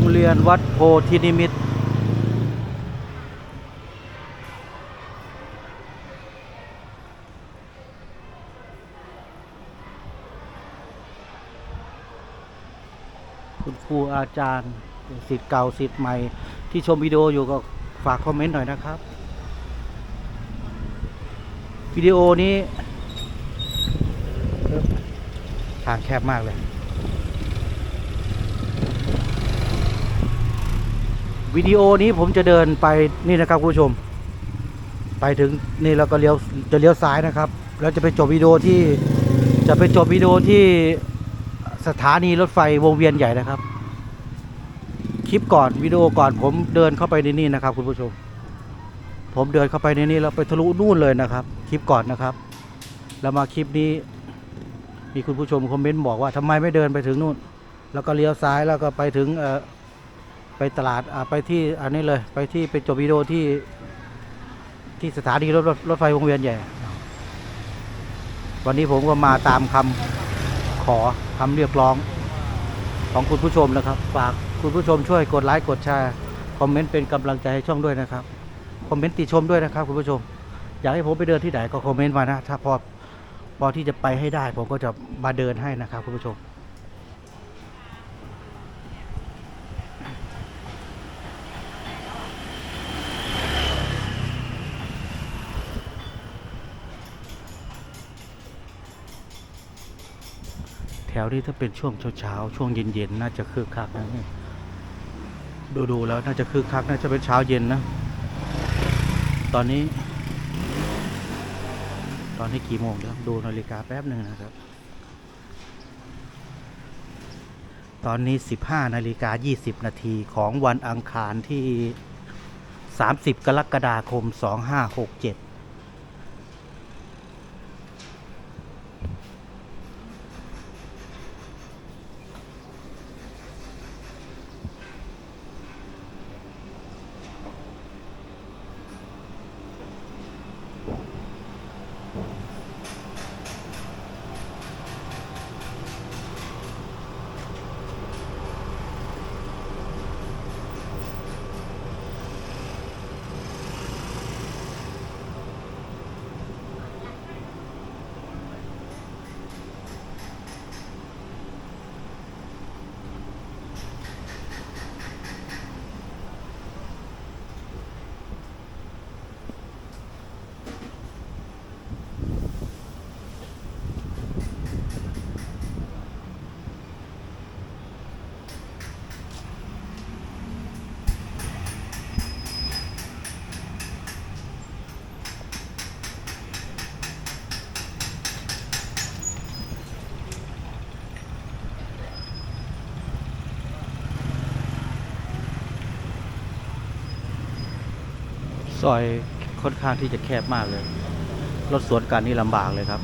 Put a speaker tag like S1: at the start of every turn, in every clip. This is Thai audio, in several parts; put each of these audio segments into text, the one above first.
S1: รงเรียนวัดโพธินิมิตคุณครูอาจารย์สิทธิ์เก่าสิทธิ์ใหม่ ที่ชมวิดีโออยู่ก็ฝากคอมเมนต์หน่อยนะครับ วิดีโอนี้ ทางแคบมากเลย วิดีโอนี้ผมจะเดินไปนี่นะครับคุณผู้ชม ไปถึงนี่แล้วก็เลี้ยวจะเลี้ยวซ้ายนะครับ แล้วจะไปจบวิดีโอที่จะไปจบวิดีโอที่สถานีรถไฟวงเวียนใหญ่นะครับ คลิปก่อนวิดีโอก่อนผมเดินเข้าไปในนี่นะครับ คุณผู้ชม ผมเดินเข้าไปในนี้แล้วไปทะลุนู่นเลยนะครับ คลิปก่อนนะครับ แล้วมาคลิปนี้ มีคุณผู้ชมคอมเมนต์บอกว่าทำไมไม่เดินไปถึงนู่น แล้วก็เลี้ยวซ้ายแล้วก็ไปถึงเอ่อ ไปตลาดไปที่อันนี้เลยไปที่ไปจบวิดีโอที่ที่สถานีรถรถรถไฟวงเวียนใหญ่ วันนี้ผมก็มาตามคำขอคำเรียกร้องของคุณผู้ชมนะครับ ฝากคุณผู้ชมช่วยกดไลค์กดแชร์คอมเมนต์เป็นกำลังใจให้ช่องด้วยนะครับคอมเมนต์ติชมด้วยนะครับคุณผู้ชม อยากให้ผมไปเดินที่ไหนก็คอมเมนต์มานะ ถ้าพอพอที่จะไปให้ได้ผมก็จะมาเดินให้นะครับคุณผู้ชม วนี้ถ้าเป็นช่วงเช้าๆช่วงเย็นๆน่าจะคึกคักนะเนี่ยดูๆแล้วน่าจะคึกคักน่าจะเป็นเช้าเย็นนะ ตอนนี้ ตอนนี้กี่โมงแล้วดูนาฬิกาแป๊บหนึ่งนะครับ ตอนนี้ 15นาฬิกา20 นาทีของวันอังคารที่ 30 กรกฎาคม 2567 ซอยค่อนข้างที่จะแคบมากเลย รถสวนกันนี่ลำบากเลยครับ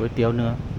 S1: ก๋วย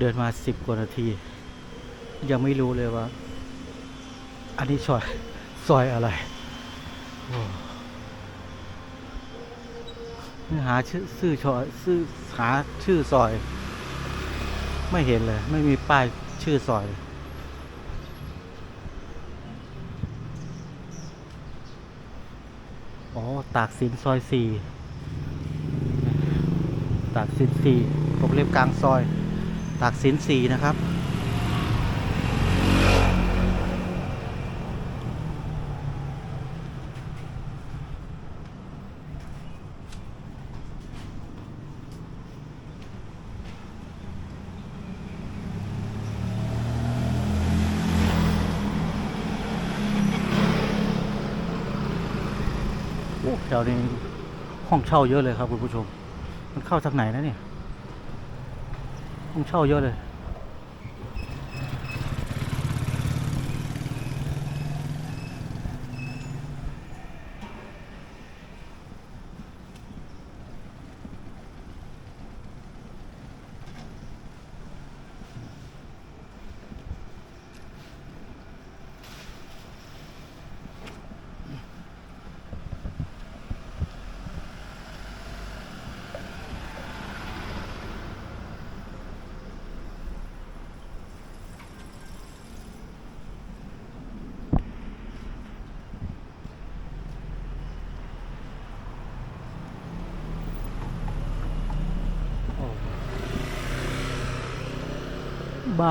S1: เดินมาสิบกว่านาที ยังไม่รู้เลยว่า อันนี้ซอยซอยอะไรโอ้หาชื่อชื่อซอยชื่อหาชื่อซอย ไม่เห็นเลย ไม่มีป้ายชื่อซอย อ๋อ ตากสินซอยสี่ ตากสินสี่ผมเล็บกลางซอย ตากสินสีนะครับ โอ้แถวนี้ห้องเช่าเยอะเลยครับคุณผู้ชม มันเข้าทางไหนนะเนี่ย ห้องเช่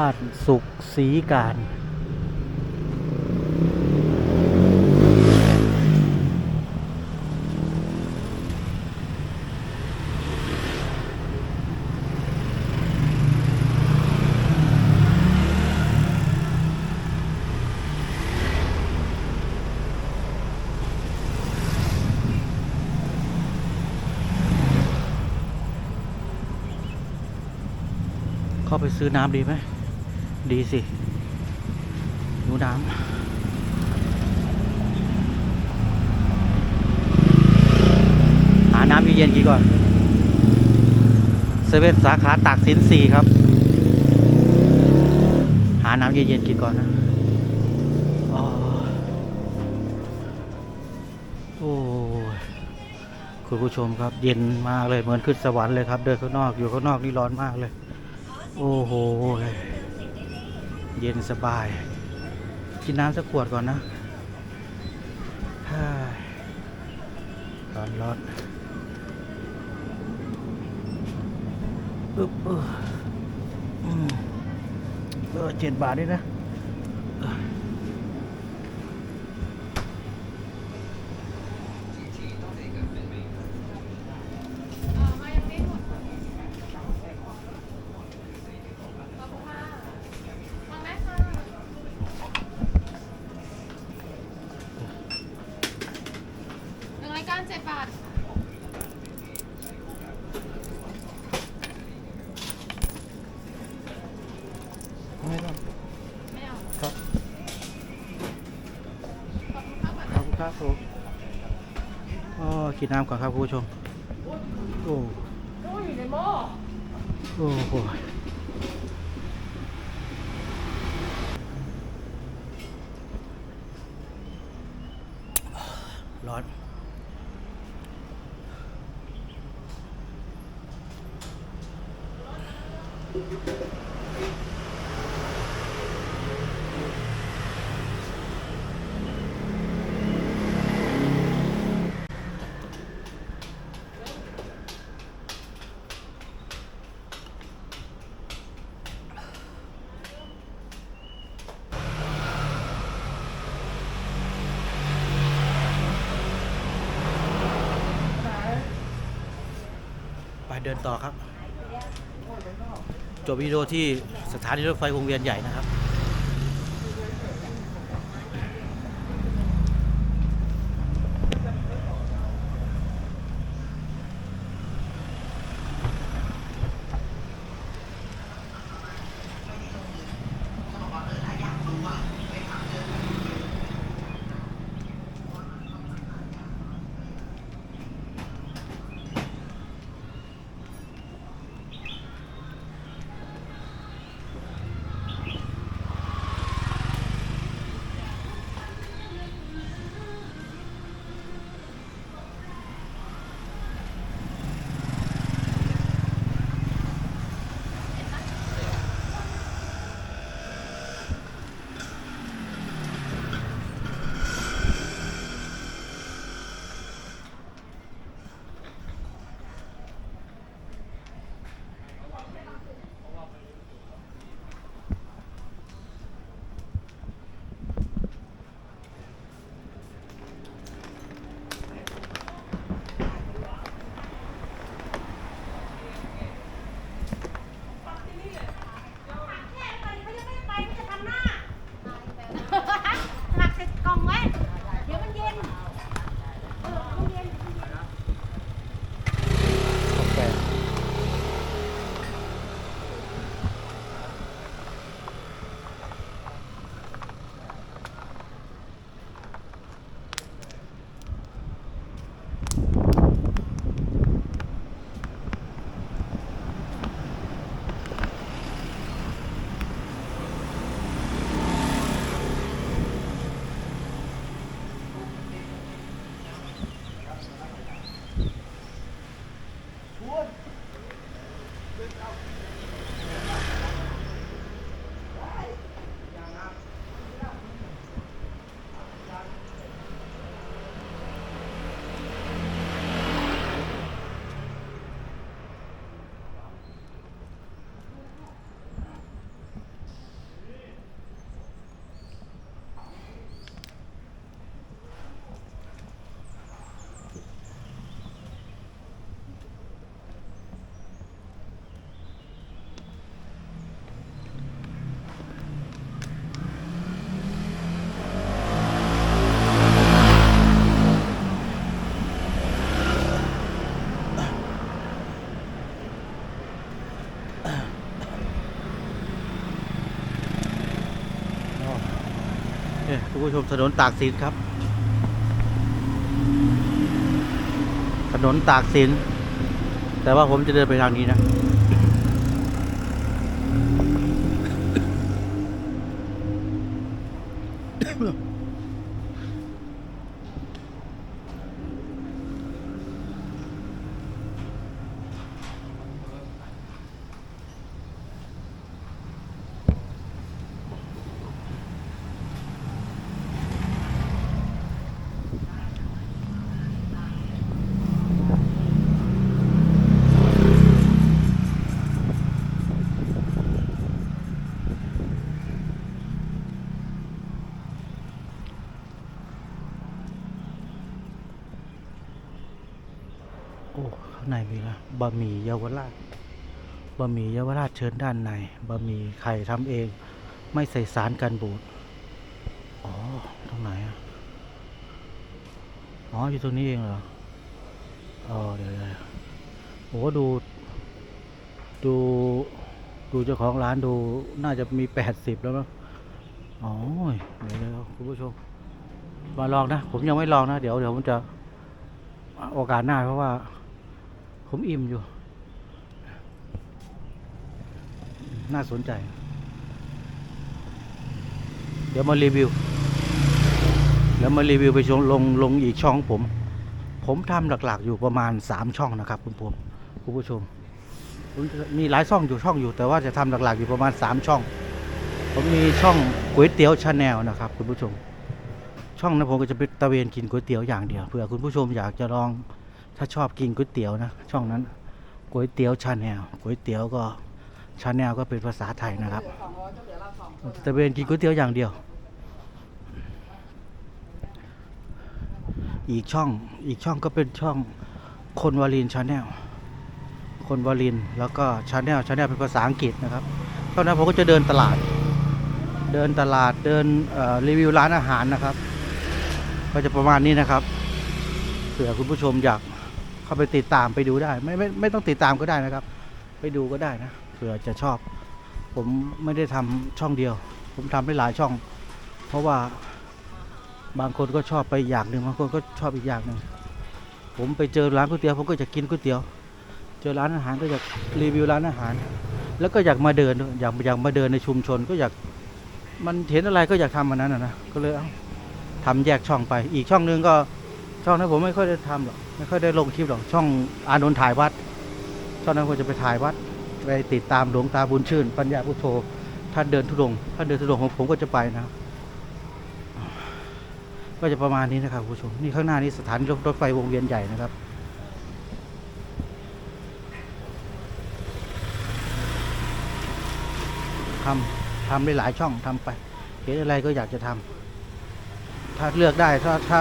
S1: าเยอะเลยบ้านสุขศรีการเข้าไปซื้อน้ำดีไหม ดีสิหิวน้ำหาน้ำเย็นๆกินก่อนเซเว่นสาขาตากสินสี่ครับ หาน้ำเย็นๆกินก่อนนะโอ้คุณผู้ชมครับ เย็นมากเลยเหมือนขึ้นสวรรค์เลยครับ เดินข้างนอกอยู่ข้างนอกนี่ร้อนมากเลย โอ้โห เย็นสบาย กินน้ำสักขวดก่อนนะร้อนร้อนปึ๊บเออเออเจ็ดบาทด้วยนะ
S2: กิน
S1: น้ำก่อนครับคุณผู้ชม โอ้
S2: โอ้ยอยู่ในหม้อ
S1: โอ้โหร้อน ไป เดินต่อครับ จบวิดีโอที่สถานีรถไฟวงเวียนใหญ่นะครับ ผู้ชมถนนตากสินครับ ถนนตากสิน แต่ว่าผมจะเดินไปทางนี้นะเอ้ข้างในมีนะ บะหมี่เยาวราชบะหมี่เยาวราชเชิญด้านในบะหมี่ไข่ทำเอง ไม่ใส่สารกันบูดอ๋อตรงไหนอะอ๋ออยู่ตรงนี้เองเหรออ๋อเดี๋ยวโอ้ดู ดู ดูเจ้าของร้านดูน่าจะมีแปดสิบแล้วมั้งอ๋อเดี๋ยวเดี๋ยวคุณผู้ชมมาลองนะ ผมยังไม่ลองนะ เดี๋ยวเดี๋ยวผมจะโอกาสหน้าเพราะว่า ผมอิ่มอยู่ น่าสนใจ เดี๋ยวมารีวิวเดี๋ยวมารีวิวไปชงลงลงอีกช่องผม ผมทำหลักๆ อยู่ประมาณสามช่องนะครับคุณผมคุณผู้ชมมมีหลายช่องอยู่ช่องอยู่แต่ว่าจะทำหลักๆอยู่ประมาณสามช่อง ผมมีช่องก๋วยเตี๋ยวชาแนลนะครับ คุณผู้ชม ช่องนั้นผมก็จะไปตะเวนกินก๋วยเตี๋ยวอย่างเดียวเผื่อคุณผู้ชมอยากจะลอง ถ้าชอบกินก๋วยเตี๋ยวนะ ช่องนั้นก๋วยเตี๋ยวชาแนลก๋วยเตี๋ยวก็ชาแนลก็เป็นภาษาไทยนะครับตะเวนกินก๋วยเตี๋ยวอย่างเดียว อีกช่องอีกช่องก็เป็นช่องคนวาลินชาแนลคนวาลินแล้วก็ชาแนลชาแนลเป็นภาษาอังกฤษนะครับตอนนั้นผมก็จะเดินตลาด เดินตลาดเดินรีวิวร้านอาหารนะครับ ก็จะประมาณนี้นะครับเผื่อคุณผู้ชมอยาก เข้าไปติดตามไปดูได้ ไม่ไม่ไม่ต้องติดตามก็ได้นะครับ ไปดูก็ได้นะเผื่อจะชอบ ผมไม่ได้ทำช่องเดียว ผมทำได้หลายช่อง เพราะว่าบางคนก็ชอบไปอย่างหนึ่งบางคนก็ชอบอีกอย่างหนึ่งผมไปเจอร้านก๋วยเตี๋ยวผมก็จะกินก๋วยเตี๋ยว เจอร้านอาหารก็อยากรีวิวร้านอาหาร แล้วก็อยากมาเดินอยากอยากมาเดินในชุมชนก็อยากมันเห็นอะไรก็อยากทำมันนั้นนะก็เลยเอาทำแยกช่องไป อีกช่องนึงก็ ช่องนั้นผมไม่ค่อยได้ทำหรอกไม่ค่อยได้ลงคลิปหรอกช่องอานนท์ถ่ายวัด ช่องนั้นผมจะไปถ่ายวัดไปติดตามหลวงตาบุญชื่น ปัญญาพุทโธท่านเดินทุดงท่านเดินทุดงของผมก็จะไปนะครับก็จะประมาณนี้นะครับคุณผู้ชมนี่ข้างหน้านี้สถานีรถไฟวงเวียนใหญ่นะครับทำทำได้หลายช่องทำไปเห็นอะไรก็อยากจะทำถ้าเลือกได้ถ้าถ้า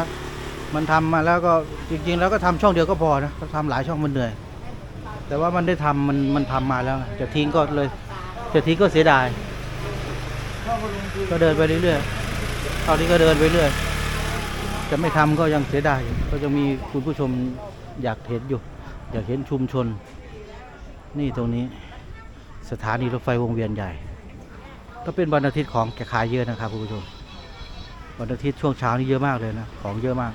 S1: มันทำมาแล้วก็จริง ๆ แล้วก็ทำช่องเดียวก็พอนะถ้าทำหลายช่องมันเหนื่อย แต่ว่ามันได้ทำมันมันทำมาแล้ว จะทิ้งก็เลย จะทิ้งก็เสียดาย ก็เดินไปเรื่อยๆตอนนี้ก็เดินไปเรื่อย จะไม่ทำก็ยังเสียดายก็จะมีคุณผู้ชมอยากเห็นอยู่ อยากเห็นชุมชน นี่ตรงนี้ สถานีรถไฟวงเวียนใหญ่ก็เป็นวันอาทิตย์ของแกขายเยอะนะครับคุณผู้ชม วันอาทิตย์ช่วงเช้านี่เยอะมากเลยนะ ของเยอะมาก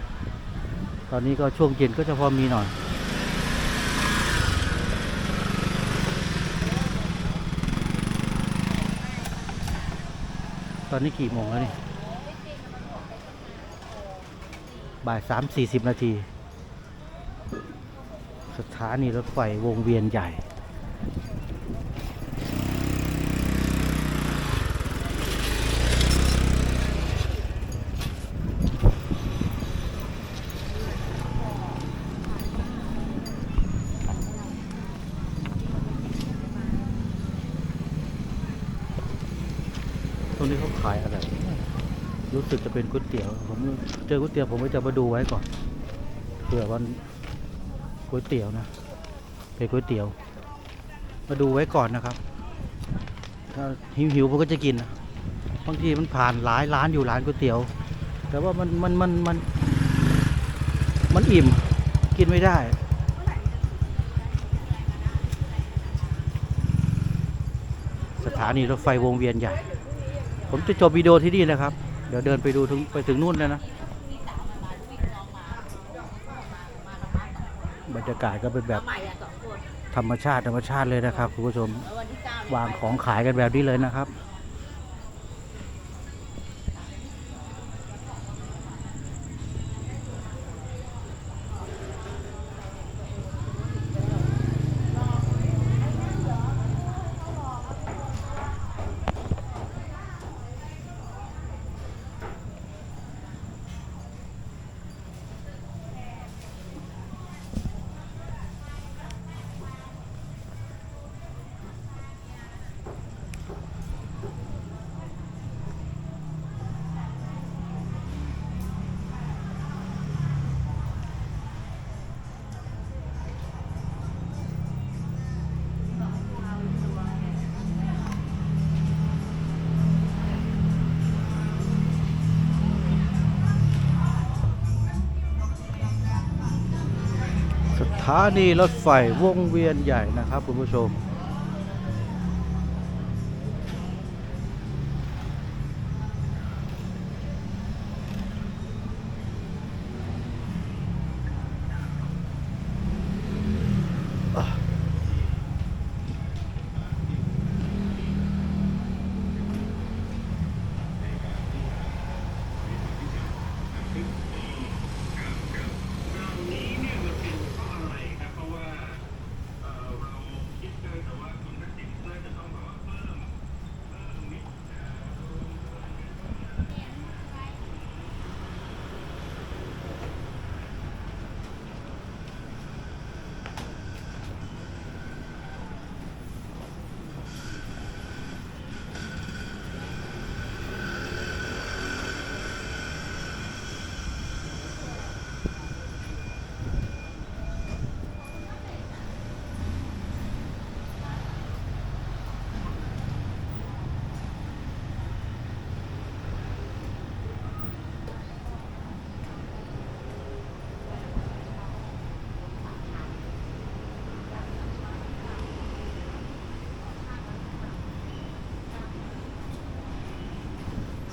S1: ตอนนี้ก็ช่วงเย็นก็จะพอมีหน่อยตอนนี้กี่โมงแล้วนี่ บ่ายสามสี่สิบนาที สถานีรถไฟวงเวียนใหญ่ ตรงนี้เขาขายอะไร รู้ สึกจะเป็นก๋วยเตี๋ยวผมเจอก๋วยเตี๋ยวผมก็จะมาดูไว้ก่อนเผื่อวันก๋วยเตี๋ยวนะเป็นก๋วยเตี๋ยว มาดูไว้ก่อนนะครับ ถ้าหิวหิวๆผมก็จะกินนะบางทีมันผ่านหลายร้านอยู่ร้านก๋วยเตี๋ยว แต่ว่ามันมันมันมันมันอิ่มกินไม่ได้สถานีรถไฟวงเวียนใหญ่ ผมจะจบวิดีโอที่นี่นะครับ เดี๋ยวเดินไปดูถึงไปถึงนู่นเลยนะ บรรยากาศก็เป็นแบบธรรมชาติธรรมชาติเลยนะครับคุณผู้ชม
S3: วาวา
S1: งของขายกันแบบนี้เลยนะครับ ถานีรถไฟวงเวียนใหญ่นะครับคุณผู้ชม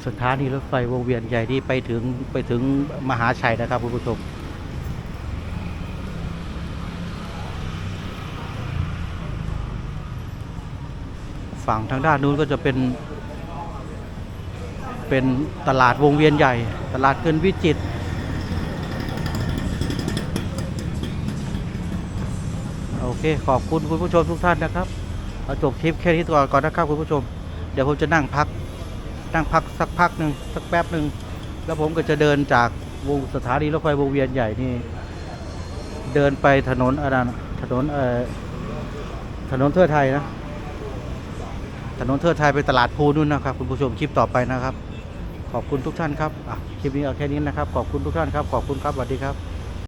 S1: สถานีรถไฟวงเวียนใหญ่ที่ไปถึงไปถึงมหาชัยนะครับคุณผู้ชมฝั่งทางด้านนู้นก็จะเป็น เป็นตลาดวงเวียนใหญ่ ตลาดเกินวิจิตรโอเค ขอบคุณคุณผู้ชมทุกท่านนะครับเอาจบคลิปแค่นี้ก่อนก่อนนะครับคุณผู้ชม เดี๋ยวผมจะนั่งพัก นั่งพักสักพักหนึ่งสักแป๊บหนึ่งแล้วผมก็จะเดินจากวงสถานีรถไฟวงเวียนใหญ่นี่เดินไปถนนอะไรนะถนนเอ่อถนนเทิดไทยนะ ถนนเทิดไทยไปตลาดภูนู่นนะครับ คุณผู้ชมคลิปต่อไปนะครับ ขอบคุณทุกท่านครับอะคลิปนี้เอาแค่นี้นะครับ ขอบคุณทุกท่านครับ ขอบคุณครับสวัสดีครับ